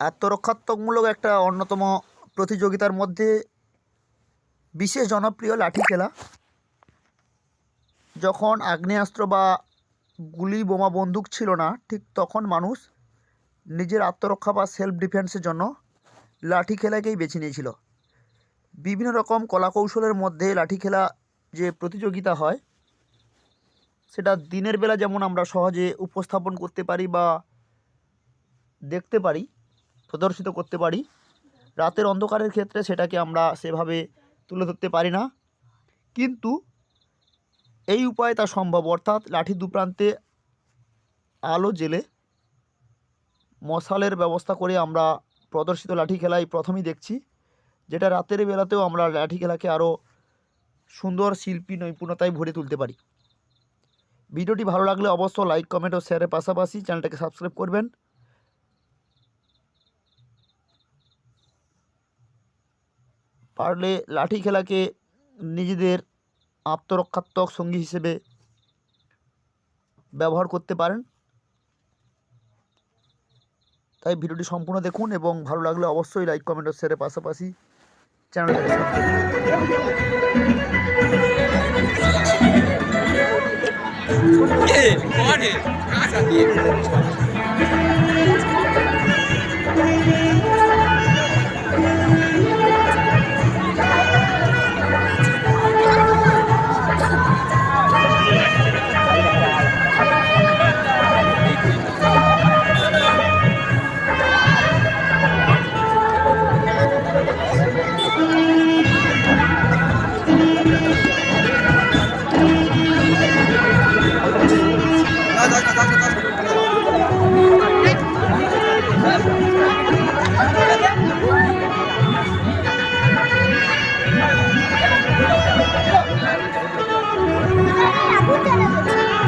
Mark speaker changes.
Speaker 1: আত্মরক্ষাত্মকমূলক একটা অন্যতম প্রতিযোগিতার মধ্যে বিশেষ জনপ্রিয় লাঠি খেলা। যখন আগ্নেয়াস্ত্র বা গুলি বোমা বন্দুক ছিল না, ঠিক তখন মানুষ নিজের আত্মরক্ষা বা সেলফ ডিফেন্সের জন্য লাঠি খেলাকেই বেছে নিয়েছিল। বিভিন্ন রকম কলাকৌশলের মধ্যে লাঠি খেলা যে প্রতিযোগিতা হয়, সেটা দিনের বেলা যেমন আমরা সহজে উপস্থাপন করতে পারি বা দেখতে পারি প্রদর্শিত করতে পারি। রাতের অন্ধকারের ক্ষেত্রে সেটাকে আমরা সেভাবে তুলে ধরতে পারি না। কিন্তু এই উপায়ে তা সম্ভব, অর্থাৎ লাঠি দুপ্রান্তে আলো জেলে মশালের ব্যবস্থা করে আমরা প্রদর্শিত লাঠি খেলাই প্রথমেই দেখছি। যেটা রাতের বেলাতেও আমরা লাঠি খেলাকে আরও সুন্দর শিল্পী নৈপুণ্যতায় ভরে তুলতে পারি। ভিডিওটি ভালো লাগলে অবশ্য লাইক, কমেন্ট ও শেয়ারের পাশাপাশি চ্যানেলটাকে সাবস্ক্রাইব করবেন। পারলে লাঠি খেলাকে নিজেদের আত্মরক্ষাত্মক সঙ্গী হিসেবে ব্যবহার করতে পারেন। তাই ভিডিওটি সম্পূর্ণ দেখুন এবং ভালো লাগলে অবশ্যই লাইক কমেন্ট ও শেয়ারের পাশাপাশি চ্যানেলটাকে